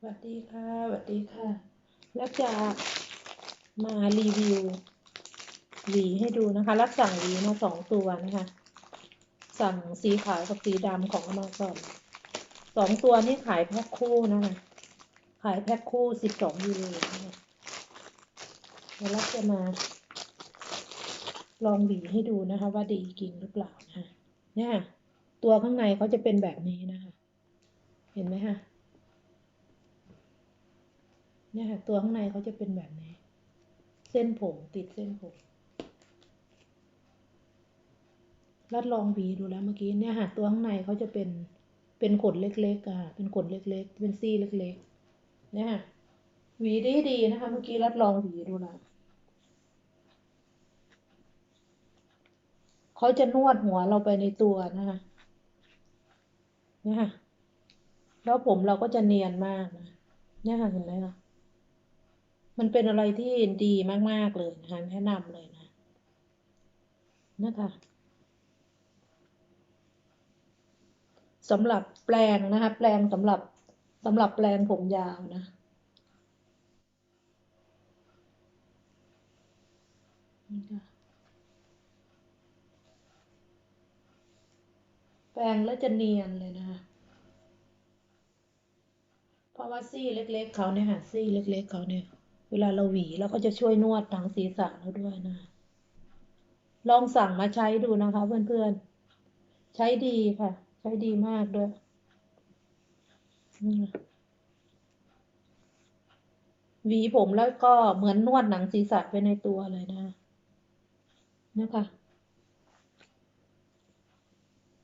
สวัสดีค่ะสวัสดีค่ะ แล้วจะมารีวิวหวีให้ดูนะคะ รับสั่งหวีมาสองตัวนะคะ สั่งสีขาวกับสีดำของอมาซอนสองตัวนี้ขายแพ็คคู่นะคะ ขายแพ็คคู่สิบสองยูโรนะคะเดี๋ยวเราจะมา ลองหวีให้ดูนะคะ ว่าดีจริงหรือเปล่านะคะเนี่ยตัวข้างในเขาจะเป็นแบบนี้นะคะ เห็นไหมคะ เนี่ยค่ะ ตัวข้างในเขาจะเป็นแบบนี้ เส้นผมติดเส้นผม รัดลองหวีดูแล้วเมื่อกี้เนี่ยค่ะตัวข้างในเขาจะเป็นเป็นขนเล็กๆอะ เป็นขนเล็กๆ เป็นซี่เล็กๆ เนี่ยค่ะ หวีดีดีๆนะคะ เมื่อกี้รัดลองหวีดูแลเขาจะนวดหัวเราไปในตัวนะคะเนี่ยค่ะ แล้วผมเราก็จะเนียนมากนะเนี่ยค่ะเห็นไหมคะ มันเป็นอะไรที่ดีมาก ๆ เลยนะคะแนะนำเลยนะนะคะสำหรับแปลงนะคะ แปลงสำหรับสำหรับแปลงผมยาวนะนี่ค่ะแปลงแล้วจะเนียนเลยนะคะเพราะว่าซี่เล็ก ๆเขาเนี่ยค่ะซี่เล็ก ๆเขาเนี่ย เวลาเราหวีเราก็จะช่วยนวดทางศีรษะเราด้วยนะ ลองสั่งมาใช้ดูนะคะ เพื่อนๆ ใช้ดีค่ะ ใช้ดีมากด้วยหวีผมแล้วก็เหมือนนวดหนังศีรษะไปในตัวเลยนะ นะคะ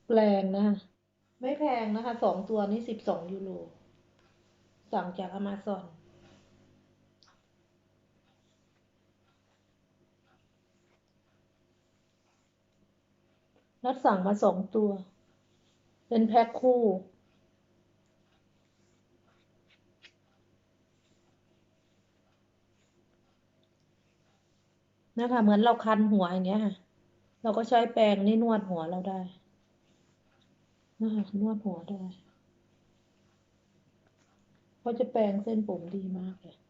แปลงนะ ไม่แพงนะคะ สองตัวนี้สิบสองยูโร สั่งจากอ m มซอน นัดสั่งมาสองตัว เป็นแพ็คคู่ นะคะ เหมือนเราคันหัวอย่างเงี้ยค่ะ เราก็ใช้แปรงนี่นวดหัวเราได้นะคะนวดหัวได้เขาะจะแปรงเส้นผมดีมากเลย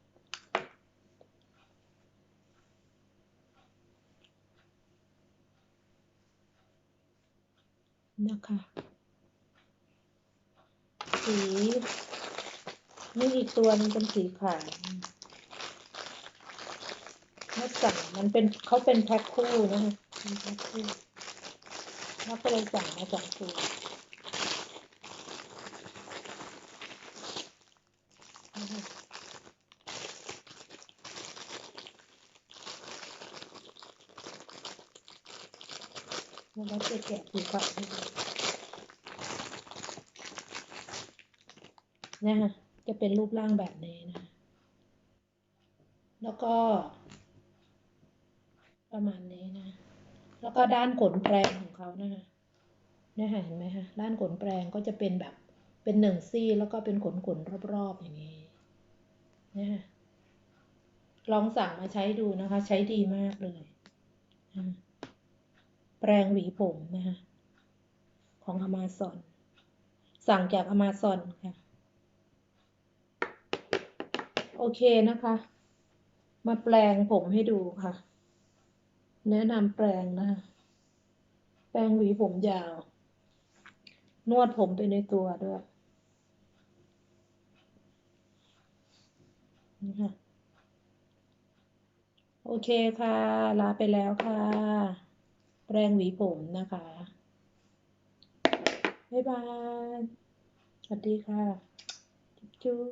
นะคะสีนี่อีกตัวนึงเป็นสีขาวนักสั่งมันเป็นเขาเป็นแพ็คคู่นะคะเป็นแพ็คคู่แล้วก็เลยสั่งมาสองตัวนะคะแล้ว เราจะแกะสีขาวให้นะคะจะเป็นรูปร่างแบบนี้นะ แล้วก็ ประมาณนี้นะ แล้วก็ด้านขนแปรงของเขานะคะเนี่ยค่ะเห็นไหมคะด้านขนแปรงก็จะเป็นแบบเป็นหนึ่งซี่แล้วก็เป็นขนขนรอบๆอย่างนี้เนี่ยค่ะลองสั่งมาใช้ดูนะคะ ใช้ดีมากเลยอ แปรงหวีผมนะคะของอ m มซอนสั่งจากอ m มซอนค่ะ โอเคนะคะ มาแปลงผมให้ดูค่ะ แนะนำแปลงนะแปลงหวีผมยาว นวดผมไปในตัวด้วยนี่ค่ะโอเคค่ะ ลาไปแล้วค่ะ แรงหวีผมนะคะ บ๊ายบาย สวัสดีค่ะ จุ๊บ